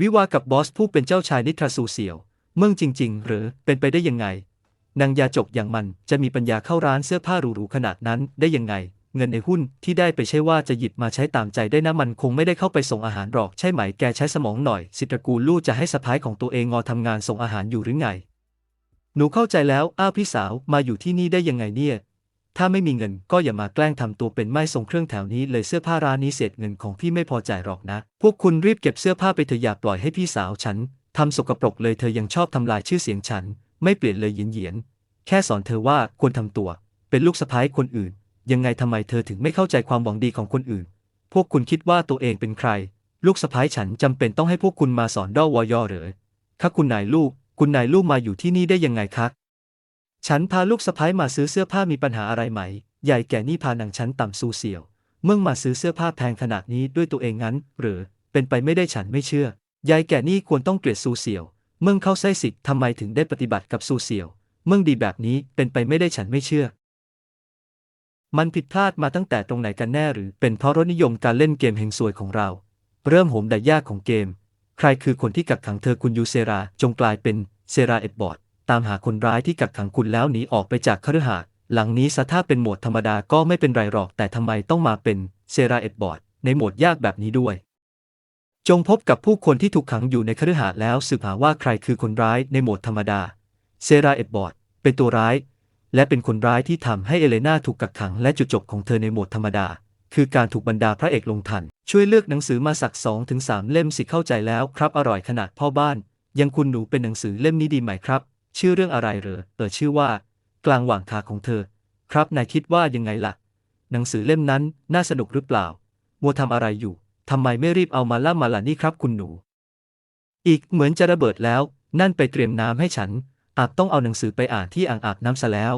วิวากับบอสผู้เป็นเจ้าชายนิทราสูเสียว เมืองจริง ๆ หรือเป็นไปได้ยังไง นางยาจกอย่างมันจะมีปัญญาเข้าร้านเสื้อผ้าหรูๆขนาดนั้นได้ยังไง เงินในหุ้นที่ได้ไปใช่ว่าจะหยิบมาใช้ตามใจได้นะมันคงไม่ได้เข้าไปส่งอาหารหรอกใช่ไหมแกใช้สมองหน่อย สิตระกูลลูกจะให้สะพ้ายของตัวเองงอทำงานส่งอาหารอยู่หรือไง หนูเข้าใจแล้วอ้าพี่สาวมาอยู่ที่นี่ได้ยังไงเนี่ย ถ้าไม่มีเงินก็อย่ามาแกล้งทำตัวเป็นไม่ส่งเครื่องแถวนี้เลยเสื้อผ้าร้านนี้เศษเงินของพี่ไม่พอจ่ายหรอกนะ พวกคุณรีบเก็บเสื้อผ้าไปเถอะอย่าปล่อยให้พี่สาวฉันทำสกปรกเลยเธอยังชอบทำลายชื่อเสียงฉัน ไม่เปลี่ยนเลยเหยียนเหยียนแค่สอนเธอว่าควรทำตัว เป็นลูกสะพ้ายคนอื่น ยังไงทำไมเธอถึงไม่เข้าใจความหวังดีของคนอื่น พวกคุณคิดว่าตัวเองเป็นใคร ลูกสะพ้ายฉันจำเป็นต้องให้พวกคุณมาสอนด้อวอยอเหรอคะคุณนายลูก คุณนายลูกมาอยู่ที่นี่ได้ยังไงคะ ฉันพาลูกสะพ้ายมาซื้อเสื้อผ้ามีปัญหาอะไรไหม ใหญ่แก่นี่พานางฉันต่ำสูเสี่ยว เมื่อมาซื้อเสื้อผ้าแพงขนาดนี้ด้วยตัวเองงั้น หรือ เป็นไปไม่ได้ฉันไม่เชื่อ ยายแก่นี่ควรต้องเกลียดสูเสี่ยว เมื่อเข้าไส้สิทธิ์ทำไมถึงได้ปฏิบัติกับสูเสี่ยว เมื่อดีแบบนี้เป็นไปไม่ได้ฉันไม่เชื่อ มันผิดพลาดมาตั้งแต่ตรงไหนกันแน่หรือ เป็นเพราะรสนิยมการเล่นเกมเฮงซวยของเรา เริ่มโหมดัยยากของเกม ใครคือคนที่กักขังเธอคุณยูเซราจงกลายเป็นเซราเอ็ดบอร์ด ตามหาคนร้ายที่กักขังคุณแล้วหนีออกไปจากคฤหาสน์หลังนี้ซะถ้าเป็นโหมดธรรมดาก็ไม่เป็นไรหรอกแต่ทำไมต้องมาเป็นเซราเอ็ดบอร์ดในโหมดยากแบบนี้ด้วย จงพบกับผู้คนที่ถูกขังอยู่ในคฤหาสน์แล้วสืบหาว่าใครคือคนร้ายในโหมดธรรมดาเซราเอ็ดบอร์ดเป็นตัวร้าย และเป็นคนร้ายที่ทำให้เอเลนาถูกกักขังและจุดจบของเธอในโหมดธรรมดา คือการถูกบรรดาพระเอกลงทัน ช่วยเลือกหนังสือมาสักสองถึงสามเล่มสิเข้าใจแล้วครับอร่อยขนาดพ่อบ้าน ยังคุณหนูเป็นหนังสือเล่มนี้ดีไหมครับ ชื่อเรื่องอะไรเหรอเออชื่อว่า กลางหว่างขาของเธอ ครับนายคิดว่ายังไงล่ะ หนังสือเล่มนั้นน่าสนุกหรือเปล่า มัวทำอะไรอยู่ทำไมไม่รีบเอามาล่ามาล่ะนี่ครับคุณหนู อีกเหมือนจะระเบิดแล้ว นั่นไปเตรียมน้ำให้ฉัน อาจต้องเอาหนังสือไปอ่านที่อ่างอาบน้ำซะแล้ว